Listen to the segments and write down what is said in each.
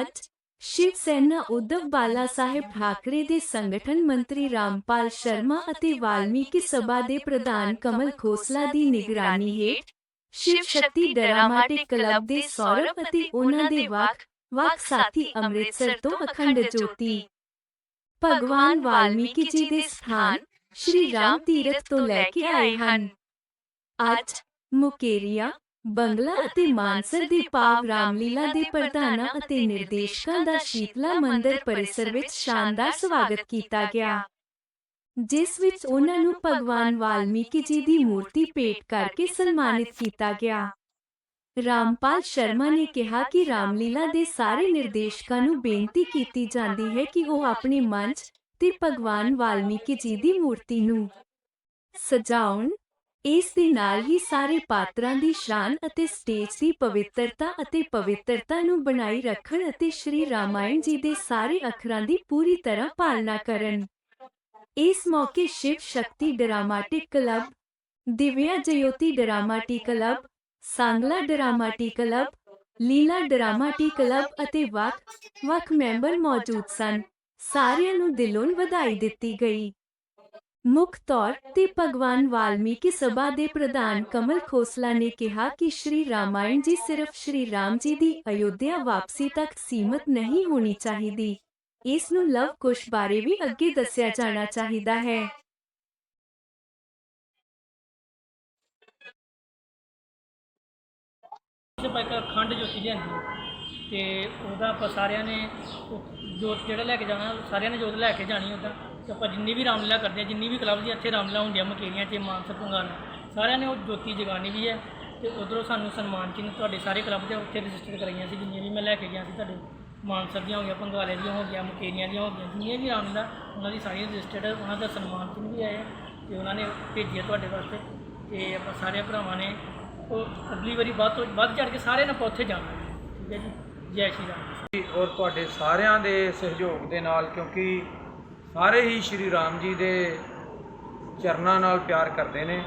ਅੱਜ ਸ਼ਿਵ ਸੈਨਾ ਉद्धਵ ਠਾਕਰੇ ਦੇ ਸੰਗਠਨ ਮੰਤਰੀ ਰਾਮਪਾਲ ਸ਼ਰਮਾ ਅਤੇ ਵਾਲਮੀਕੀ ਸਭਾ ਦੇ ਪ੍ਰਧਾਨ ਕਮਲ ਖੋਸਲਾ ਦੀ ਨਿਗਰਾਨੀ ਹੇਠ ਸ਼ਿਵ ਸ਼ਕਤੀ ਡਰਾਮਾਟਿਕ ਕਲੱਬ ਦੇ ਸੌਰਵ ਅਤੇ ਉਹਨਾਂ ਦੇ ਵੱਖ ਵੱਖ ਸਾਥੀ ਅੰਮ੍ਰਿਤਸਰ ਤੋਂ ਅਖੰਡ ਜੋਤੀ। ਭਗਵਾਨ ਵਾਲਮੀਕੀ ਜੀ ਦੇ ਸਥਾਨ ਸ਼੍ਰੀ ਰਾਮ ਤੀਰਥ ਤੋਂ ਲੈ ਕੇ ਆਏ ਹਨ। ਅੱਜ ਮੁਕੇਰੀਆ ਬੰਗਲਾ ਅਤੇ ਮਾਨਸਰ ਦੀ ਪਾਵ ਰਾਮਲੀਲਾ ਦੇ ਪ੍ਰਧਾਨਾਂ ਅਤੇ ਨਿਰਦੇਸ਼ਕਾਂ ਦਾ ਸ਼ੀਤਲਾ ਮੰਦਿਰ ਪਰਿਸਰ ਵਿੱਚ ਸ਼ਾਨਦਾਰ ਸਵਾਗਤ ਕੀਤਾ ਗਿਆ। ਜਿਸ ਵਿੱਚ ਉਹਨਾਂ ਨੂੰ ਭਗਵਾਨ ਵਾਲਮੀਕੀ ਜੀ ਦੀ ਮੂਰਤੀ ਭੇਟ ਕਰਕੇ ਸਨਮਾਨਿਤ ਕੀਤਾ ਗਿਆ। ਰਾਮਪਾਲ ਸ਼ਰਮਾ ਨੇ ਕਿਹਾ ਕਿ ਰਾਮਲੀਲਾ ਦੇ ਸਾਰੇ ਨਿਰਦੇਸ਼ਕਾਂ ਨੂੰ ਬੇਨਤੀ ਕੀਤੀ ਜਾਂਦੀ ਹੈ ਕਿ ਉਹ ਆਪਣੇ ਮੰਚ ਤੇ ਭਗਵਾਨ ਵਾਲਮੀਕੀ ਜੀ ਦੀ ਮੂਰਤੀ ਨੂੰ ਸਜਾਉਣ ਇਸ ਦੇ ਨਾਲ ਹੀ ਸਾਰੇ ਪਾਤਰਾਂ ਦੀ ਸ਼ਾਨ ਅਤੇ ਸਟੇਜ ਦੀ ਪਵਿੱਤਰਤਾ ਅਤੇ ਪਵਿੱਤਰਤਾ ਨੂੰ ਬਣਾਈ ਰੱਖਣ ਅਤੇ ਸ਼੍ਰੀ ਰਾਮਾਇਣ ਜੀ ਦੇ ਸਾਰੇ ਅੱਖਰਾਂ ਦੀ ਪੂਰੀ ਤਰ੍ਹਾਂ ਪਾਲਣਾ ਕਰਨ। ਇਸ ਮੌਕੇ Shiv Shakti dramatic club, Divya Jyoti dramatic club, Sangla dramatic club, Leela dramatic club ਅਤੇ ਵੱਖ ਵੱਖ ਮੈਂਬਰ ਮੌਜੂਦ ਸਨ। ਸਾਰਿਆਂ ਨੂੰ ਦਿਲੋਂ ਵਧਾਈ ਦਿੱਤੀ ਗਈ। ਮੁੱਖ ਤੌਰ ਤੇ ਭਗਵਾਨ ਵਾਲਮੀਕੀ ਸਭਾ ਦੇ ਪ੍ਰਧਾਨ ਕਮਲ ਖੋਸਲਾ ਨੇ ਕਿਹਾ ਕਿ ਸ਼੍ਰੀ ਰਾਮਾਇਣ ਜੀ ਸਿਰਫ ਸ਼੍ਰੀ ਰਾਮ ਜੀ ਦੀ ਅਯੁੱਧਿਆ ਵਾਪਸੀ ਤੱਕ ਸੀਮਤ ਨਹੀਂ ਹੋਣੀ ਚਾਹੀਦੀ ਇਸ ਨੂੰ ਲਵ ਕੁਸ਼ ਬਾਰੇ ਵੀ ਅੱਗੇ ਦੱਸਿਆ ਜਾਣਾ ਚਾਹੀਦਾ ਹੈ ਤੇ ਆਪਾਂ ਇੱਕ ਅਖੰਡ ਜੋਤੀ ਲਿਆਂਦੀ ਹੈ ਤੇ ਉਹਦਾ ਆਪਾਂ ਸਾਰਿਆਂ ਨੇ ਉਹ ਜੋਤ ਜਿਹੜਾ ਲੈ ਕੇ ਜਾਣਾ ਸਾਰਿਆਂ ਨੇ ਜੋਤ ਲੈ ਕੇ ਜਾਣੀ ਉਹਦਾ ਤੇ ਆਪਾਂ ਜਿੰਨੀ ਵੀ ਰਾਮਲੀਲਾ ਕਰਦੇ ਆ, ਜਿੰਨੀ ਵੀ ਕਲੱਬ ਦੀ ਇੱਥੇ ਰਾਮਲੀਲਾ ਹੁੰਦੀਆਂ ਮਕੇਰੀਆਂ 'ਚ, ਮਾਨਸਾ, ਭੰਗਾਲ, ਸਾਰਿਆਂ ਨੇ ਉਹ ਜੋਤੀ ਜਗਾਣੀ ਵੀ ਹੈ ਤੇ ਉਧਰੋਂ ਸਾਨੂੰ ਸਨਮਾਨ ਚਿੰਨ੍ਹ ਤੁਹਾਡੇ ਸਾਰੇ ਕਲੱਬ ਦੇ ਉੱਥੇ ਰਜਿਸਟਰ ਕਰਾਈਆਂ ਸੀ, ਜਿੰਨੀਆਂ ਵੀ ਮੈਂ ਲੈ ਕੇ ਗਿਆ ਸੀ ਤੁਹਾਡੇ, ਮਾਨਸਾ ਦੀਆਂ ਹੋ ਗਈਆਂ, ਭੰਗਾਲੇ ਦੀਆਂ ਹੋ ਗਈਆਂ, ਮਕੇਰੀਆਂ ਦੀਆਂ ਹੋ ਗਈਆਂ, ਜਿੰਨੀਆਂ ਵੀ ਰਾਮਲੀਲਾ, ਉਹਨਾਂ ਦੀ ਸਾਰੀਆਂ ਰਜਿਸਟਰਡ ਉਹਨਾਂ ਦਾ ਸਨਮਾਨ ਚਿੰਨ੍ਹ ਵੀ ਆਇਆ ਤੇ ਉਹਨਾਂ ਨੇ ਭੇਜਿਆ ਤੁਹਾਡੇ ਵਾਸਤੇ ਤੇ ਆਪਾਂ ਸਾਰੇ ਭਰਾਵਾਂ ਨੇ ਉਹ ਅਗਲੀ ਵਾਰੀ ਵੱਧ ਤੋਂ ਵੱਧ ਚੜ ਕੇ ਸਾਰਿਆਂ ਨੇ ਆਪਾਂ ਉੱਥੇ ਜਾਣਾ। ਠੀਕ ਹੈ ਜੀ। ਜੈ ਸ਼੍ਰੀ ਰਾਮ। ਔਰ ਤੁਹਾਡੇ ਸਾਰਿਆਂ ਦੇ ਸਹਿਯੋਗ ਦੇ ਨਾਲ ਕਿਉਂਕਿ ਸਾਰੇ ਹੀ ਸ਼੍ਰੀ ਰਾਮ ਜੀ ਦੇ ਚਰਨਾਂ ਨਾਲ ਪਿਆਰ ਕਰਦੇ ਨੇ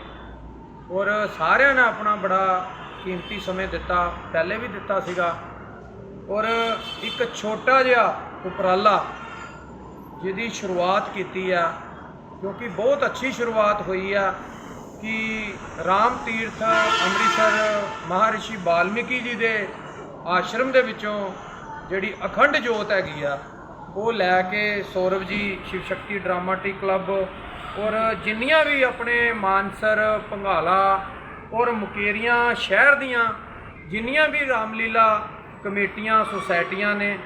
ਔਰ ਸਾਰਿਆਂ ਨੇ ਆਪਣਾ ਬੜਾ ਕੀਮਤੀ ਸਮੇਂ ਦਿੱਤਾ, ਪਹਿਲੇ ਵੀ ਦਿੱਤਾ ਸੀਗਾ। ਔਰ ਇੱਕ ਛੋਟਾ ਜਿਹਾ ਉਪਰਾਲਾ ਜਿਹਦੀ ਸ਼ੁਰੂਆਤ ਕੀਤੀ ਆ, ਕਿਉਂਕਿ ਬਹੁਤ ਅੱਛੀ ਸ਼ੁਰੂਆਤ ਹੋਈ ਆ ਕਿ ਰਾਮ ਤੀਰਥ ਅੰਮ੍ਰਿਤਸਰ ਮਹਾਰਿਸ਼ੀ ਵਾਲਮੀਕੀ ਜੀ ਦੇ ਆਸ਼ਰਮ ਦੇ ਵਿੱਚੋਂ ਜਿਹੜੀ ਅਖੰਡ ਜੋਤ ਹੈਗੀ ਆ ਉਹ ਲੈ ਕੇ ਸੌਰਵ ਜੀ, ਸ਼ਿਵ ਸ਼ਕਤੀ ਡਰਾਮਾਟਿਕ ਕਲੱਬ ਔਰ ਜਿੰਨੀਆਂ ਵੀ ਆਪਣੇ ਮਾਨਸਰ ਭੰਗਾਲਾ ਔਰ ਮੁਕੇਰੀਆਂ ਸ਼ਹਿਰ ਦੀਆਂ ਜਿੰਨੀਆਂ ਵੀ ਰਾਮਲੀਲਾ ਕਮੇਟੀਆਂ, ਸੁਸਾਇਟੀਆਂ ਨੇ,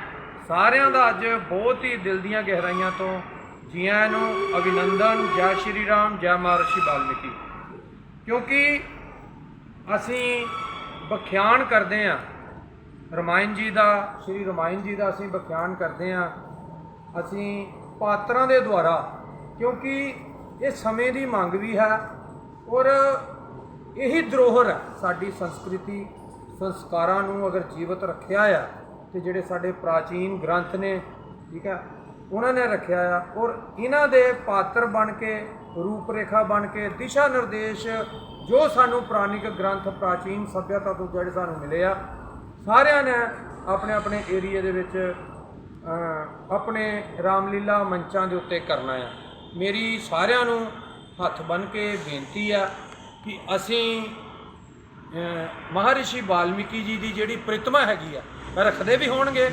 ਸਾਰਿਆਂ ਦਾ ਅੱਜ ਬਹੁਤ ਹੀ ਦਿਲ ਦੀਆਂ ਗਹਿਰਾਈਆਂ ਤੋਂ ਜੀਆਂ ਨੂੰ ਅਭਿਨੰਦਨ, ਜੈ ਸ਼੍ਰੀ ਰਾਮ, ਜੈ ਮਹਰਸ਼ੀ ਵਾਲਮੀਕੀ। ਕਿਉਂਕਿ ਅਸੀਂ ਬਖਿਆਨ ਕਰਦੇ ਹਾਂ। ਰਮਾਇਣ ਜੀ ਦਾ, ਸ਼੍ਰੀ ਰਮਾਇਣ ਜੀ ਦਾ ਅਸੀਂ ਬਖਿਆਨ ਕਰਦੇ ਹਾਂ। ਅਸੀਂ ਪਾਤਰਾਂ ਦੇ ਦੁਆਰਾ, ਕਿਉਂਕਿ ਇਹ ਸਮੇਂ ਦੀ ਮੰਗ ਵੀ ਹੈ ਔਰ ਇਹੀ ਧਰੋਹਰ ਹੈ ਸਾਡੀ ਸੰਸਕ੍ਰਿਤੀ, ਸੰਸਕਾਰਾਂ ਨੂੰ ਅਗਰ ਜੀਵਤ ਰੱਖਿਆ ਆ ਤੇ ਜਿਹੜੇ ਸਾਡੇ ਪ੍ਰਾਚੀਨ ਗ੍ਰੰਥ ਨੇ, ਠੀਕ ਹੈ, ਉਹਨਾਂ ਨੇ ਰੱਖਿਆ ਆ ਔਰ ਇਹਨਾਂ ਦੇ ਪਾਤਰ ਬਣ ਕੇ ਰੂਪ ਰੇਖਾ ਬਣ ਕੇ, ਦਿਸ਼ਾ ਨਿਰਦੇਸ਼ ਜੋ ਸਾਨੂੰ ਪੁਰਾਣਿਕ ਗ੍ਰੰਥ, ਪ੍ਰਾਚੀਨ ਸਭਿਅਤਾ ਤੋਂ ਜਿਹੜੇ ਸਾਨੂੰ ਮਿਲੇ ਆ, ਸਾਰਿਆਂ ਨੇ ਆਪਣੇ ਆਪਣੇ ਏਰੀਏ ਦੇ ਵਿੱਚ ਆਪਣੇ ਰਾਮਲੀਲਾ ਮੰਚਾਂ ਦੇ ਉੱਤੇ ਕਰਨਾ ਆ। ਮੇਰੀ ਸਾਰਿਆਂ ਨੂੰ ਹੱਥ ਬੰਨ ਕੇ ਬੇਨਤੀ ਆ ਕਿ ਅਸੀਂ ਮਹਾਰਿਸ਼ੀ ਵਾਲਮੀਕੀ ਜੀ ਦੀ ਜਿਹੜੀ ਪ੍ਰਤਿਮਾ ਹੈਗੀ ਆ, ਰੱਖਦੇ ਵੀ ਹੋਣਗੇ,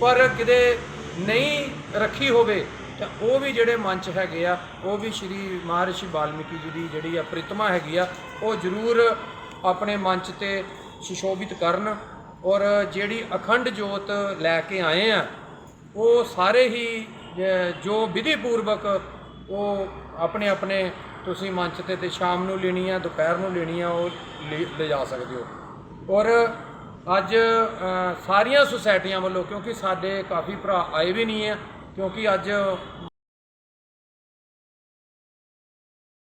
ਪਰ ਕਿਤੇ ਨਹੀਂ ਰੱਖੀ ਹੋਵੇ ਤਾਂ ਉਹ ਵੀ ਜਿਹੜੇ ਮੰਚ ਹੈਗੇ ਆ, ਉਹ ਵੀ ਸ਼੍ਰੀ ਮਹਾਰਿਸ਼ੀ ਵਾਲਮੀਕੀ ਜੀ ਦੀ ਜਿਹੜੀ ਆ ਪ੍ਰਤਿਮਾ ਹੈਗੀ ਆ, ਉਹ ਜ਼ਰੂਰ ਆਪਣੇ ਮੰਚ ਤੇ ਸੁਸ਼ੋਭਿਤ ਕਰਨ ਔਰ ਜਿਹੜੀ ਅਖੰਡ ਜੋਤ ਲੈ ਕੇ ਆਏ ਆ ਉਹ ਸਾਰੇ ਹੀ, ਜੋ ਵਿਧੀ ਪੂਰਵਕ ਉਹ ਆਪਣੇ ਆਪਣੇ ਤੁਸੀਂ ਮੰਚ ਤੇ ਤੇ ਸ਼ਾਮ ਨੂੰ ਲੈਣੀ ਆ, ਦੁਪਹਿਰ ਨੂੰ ਲੈਣੀ ਆ, ਉਹ ਲੈ- ਲਿਜਾ ਸਕਦੇ ਹੋ। ਔਰ ਅੱਜ ਸਾਰੀਆਂ ਸੁਸਾਇਟੀਆਂ ਵੱਲੋਂ, ਕਿਉਂਕਿ ਸਾਡੇ ਕਾਫੀ ਭਰਾ ਆਏ ਵੀ ਨਹੀਂ ਆ, ਕਿਉਂਕਿ ਅੱਜ